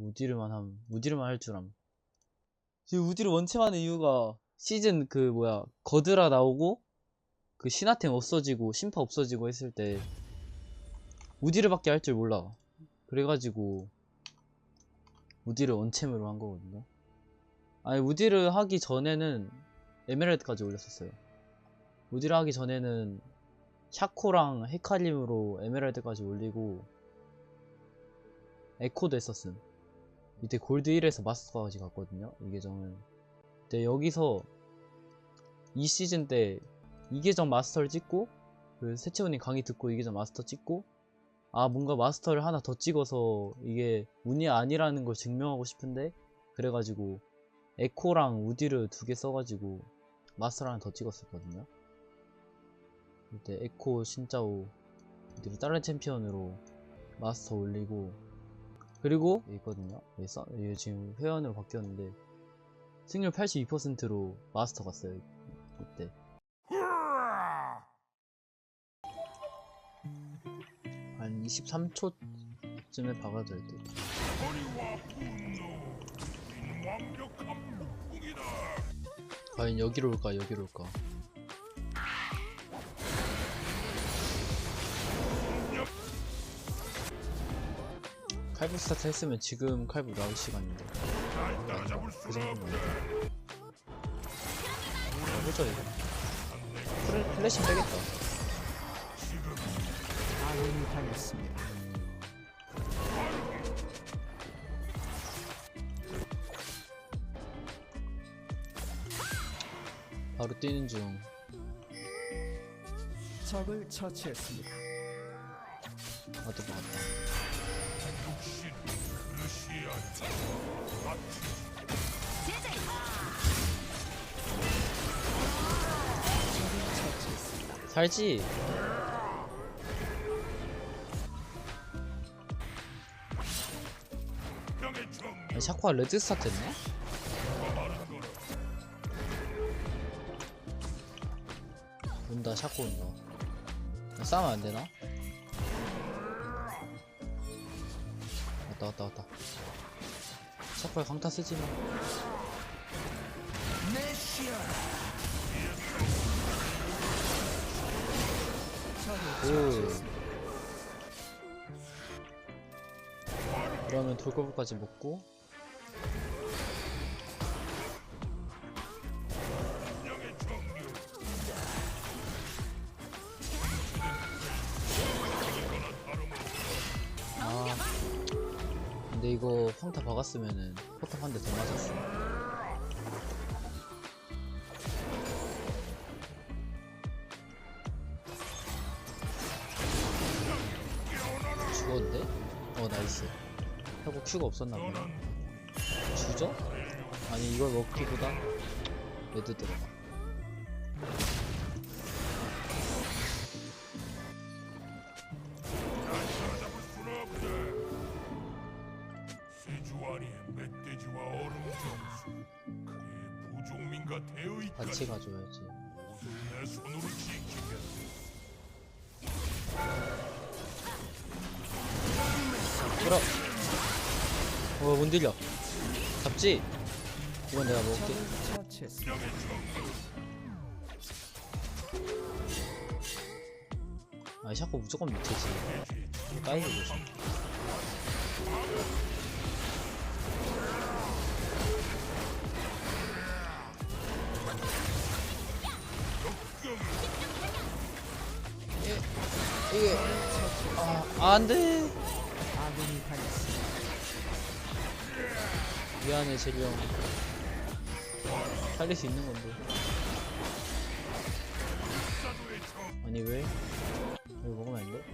우디르만 함 우디르만 할 줄함. 지금 우디르 원챔하는 이유가 시즌 그 뭐야 거드라 나오고 그 신화템 없어지고 심파 없어지고 했을 때 우디르밖에 할 줄 몰라. 그래가지고 우디르 원챔으로 한 거거든요. 아니 우디르 하기 전에는 에메랄드까지 올렸었어요. 우디르 하기 전에는 샤코랑 헤카림으로 에메랄드까지 올리고 에코도 했었음 밑에 골드 1에서 마스터까지 갔거든요 이 계정은 근데 여기서 이 시즌 때 이 계정 마스터를 찍고 그 세채원님 강의 듣고 이 계정 마스터 찍고 아 뭔가 마스터를 하나 더 찍어서 이게 운이 아니라는 걸 증명하고 싶은데 그래가지고 에코랑 우디를 두 개 써가지고 마스터를 하나 더 찍었었거든요. 그때 에코 신짜오 우디를 다른 챔피언으로 마스터 올리고 그리고 여기 있거든요. 여기, 써, 여기 지금 회원으로 바뀌었는데 승률 82%로 마스터 갔어요 이때. 한 23초쯤에 박아도 될 듯. 과연 여기로 올까 여기로 올까 칼부 스타트 했으면 지금 칼부 나올 시간인데. 그 정도면 해보죠 이거. 플래, 플래시 빼겠다. 아군이 당했습니다. 바로 뛰는 중. 적을 처치했습니다. 와도 막았다 살지 아니, 샤코가 레드 스타트 했네? 온다 샤코 온다 나 싸우면 안 되나? 왔다 왔다 왔다 샤코야 강타 쓰지 마 그러면 돌고부까지 먹고. 아. 근데 이거 평타 박았으면은 포탑 한 대 더 맞았어 죽었는데? 어 나이스. 하고 큐가 없었나 보네. 주죠? 아니 이걸 먹기보다 레드 들어가. 같이 가줘야지 끌어 어 문들려. 잡지? 이건 내가 먹을게. 아니 샤코 무조건 밑에지. 까이고 조심 이게 아 안 돼 미안해 형 살릴 수 있는 건데 아니 왜? 이거 먹으면 안 돼?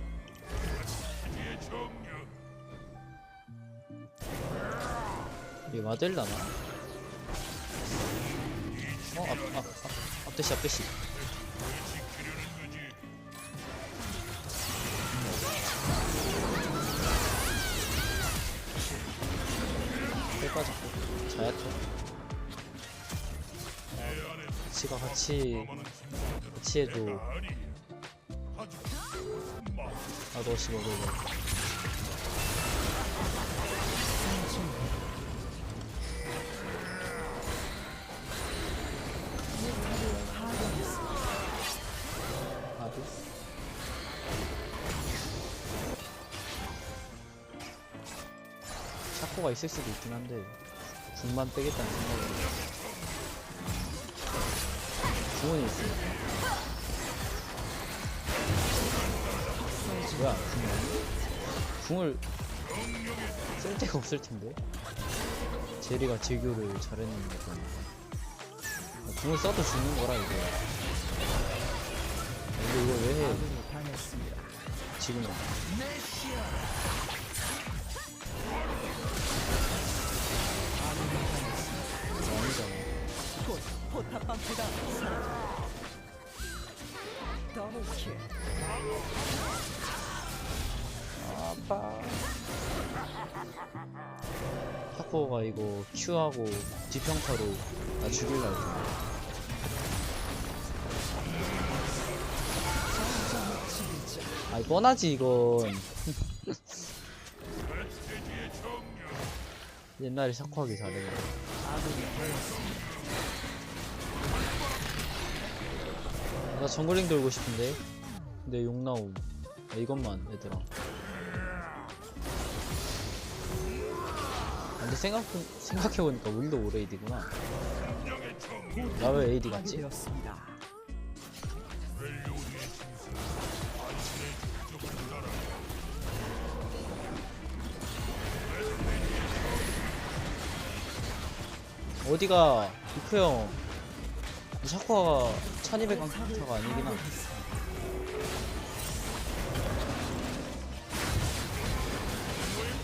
이게 맞을라나? 어? 앞, 앞, 앞, 앞대시 앞대시 빠졌고. 자야죠. 같이가 같이 같이 해도 나도 없이 먹을 샤코가 있을 수도 있긴 한데 궁만 빼겠다는 생각으로. 궁원이 있으니까 뭐야 궁? 궁을 쓸 데가 없을 텐데. 제리가 제교를 잘했는데 아, 궁을 써도 죽는 거라 이거. 근데 이거 왜 해. 지금 포탑 사라져. 더블킬. 아파. 타코가 이거 Q하고 뒤평타로 나 죽일라 했어. 아이 뻔하지 이건. 옛날에 샤코하기 잘해. 나 정글링 돌고 싶은데. 근데 욕 나옴. 아, 이것만 얘들아. 아, 근데 생각 생각해보니까 올해 AD구나. 나 왜 AD 같지? 어디가 이크 형 샤코가 1200강타가 아니긴 함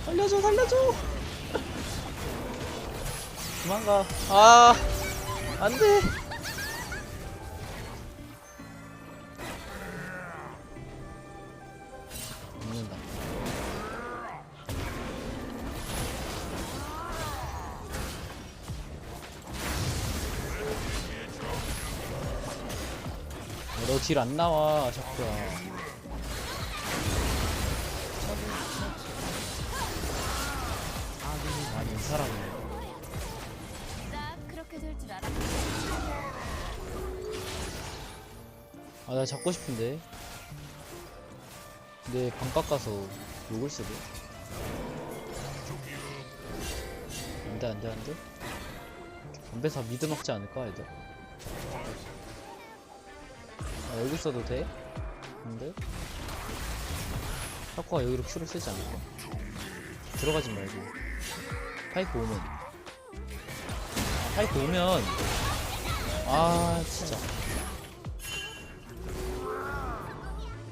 살려줘 살려줘! 도망가. 아 안돼 너 딜 안 나와 아군이 아니 이 사람이 딱 그렇게 될줄 알았어. 아나 잡고 싶은데. 근데 방 깎아서 욕을 쓰고. 안돼 안돼 안돼? 담배사 미드 먹지 않을까 애들 아 여기 써도 돼? 근데? 샤코가 여기로 큐를 쓰지 않을까? 들어가지 말고. 파이프 오면. 아, 파이프 오면. 아 진짜.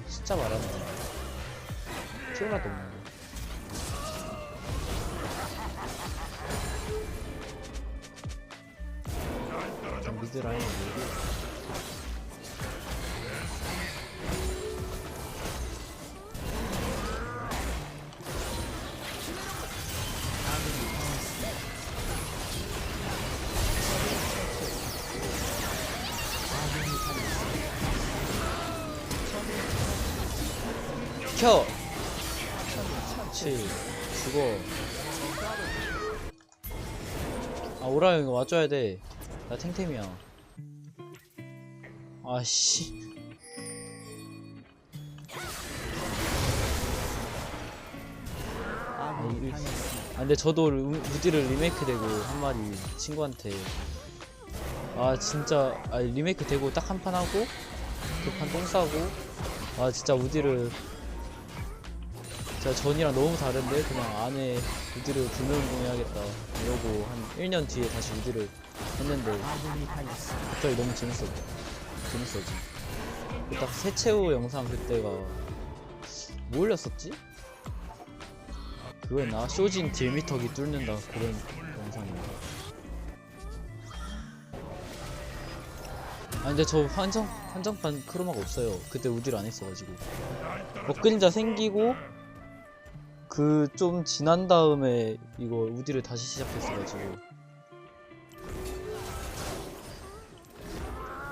진짜 말하는 거야 튀어나도 없는데. 일단 미드 라인을 밀 켜! 그렇지 죽어 아 오라 형 이거 와줘야 돼 나 탱템이야. 아씨. 아군이 이- 당했습니다. 아 근데 저도 루- 무디를 리메이크 되고 한 마리 친구한테. 아 진짜 아 리메이크 되고 딱 한 판 하고 그 판 똥 싸고. 아 진짜 우디를 진짜 전이랑 너무 다른데 그냥 안에 우디를 불면공 해야겠다 이러고 한 1년 뒤에 다시 우디를 했는데. 갑자기 너무 재밌어 재밌어지 딱 새채우 영상 그때가 뭐 올렸었지? 그거였나? 쇼진 딜미터기 뚫는다 그런 영상인가 아 근데 저 한정, 한정판 크로마가 없어요 그때 우디를 안 했어가지고 먹그림자 생기고 그 좀 지난 다음에 이거 우디를 다시 시작했어가지고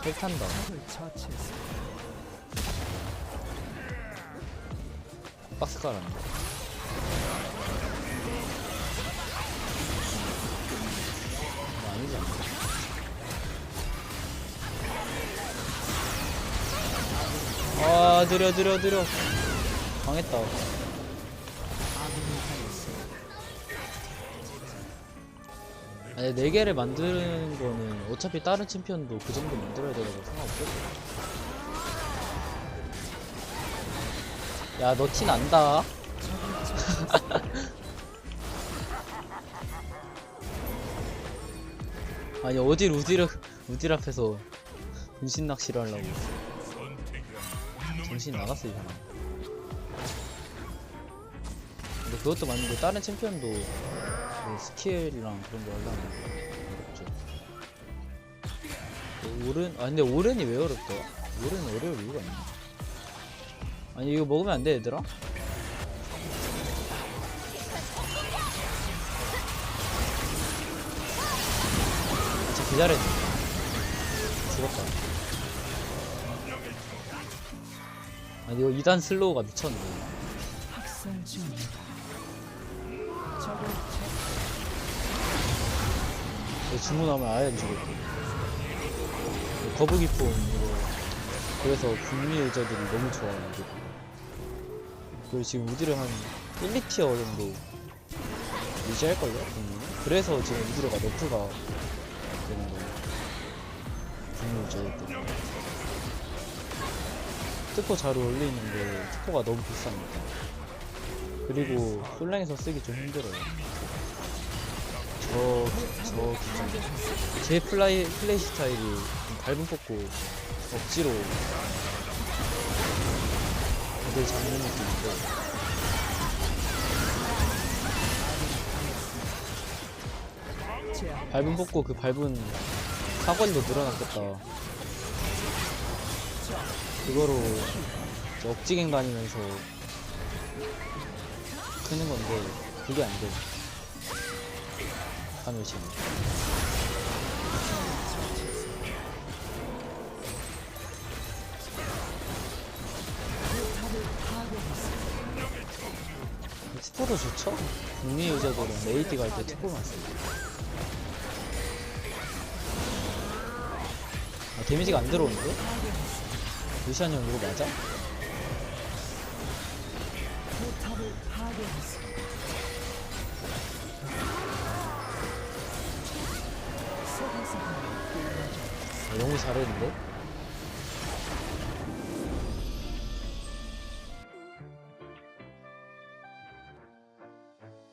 탈탄다. 박스 깔았네. 아니지 않나? 아, 느려, 느려, 느려. 당했습니다. 아니 4개를 만드는 거는 어차피 다른 챔피언도 그 정도 만들어야 되라고 상관없거든 야너 티 난다. 아니 어딜 우딜 우딜 앞에서 분신 낚시를 하려고. 정신 나갔어 이 사람 근데 그것도 맞는데 다른 챔피언도 뭐 스킬이랑 그런 거 하려면 어렵죠 그 오른 아 근데 오른이 왜 어렵더라? 오른은 어려울 이유가 있나? 아니 이거 먹으면 안 돼 얘들아? 진짜 기다렸네 죽었다 아니 이거 2단 슬로우가 미쳤네 주문하면 아예 안 주겠고 거북이 폼 이거 그래서 북미 유저들이 너무 좋아해요 이거 그리고 지금 우디를 한 1, 2티어 정도 유지할걸요 북미는 그래서 지금 우디르가 너프가 되는 거예요. 북미 유저들 때문에 특포 잘 어울리는데 특포가 너무 비쌉니다. 그리고 솔랭에서 쓰기 좀 힘들어요 저, 저 제 플라이, 플레이 스타일이 좀 밟은 뽑고 억지로 애들 잡는 느낌인데. 밟은 뽑고 그 밟은 사거리도 늘어났겠다. 그거로 억지갱 다니면서 크는 건데 그게 안 돼 하늘신 투포도 좋죠? 북미 유저들은 레이디 갈 때 투포만 써요 아, 데미지가 안 들어오는데? 루시안 형 이거 맞아? 포탑을 파괴했습니다. 너무 잘했는데?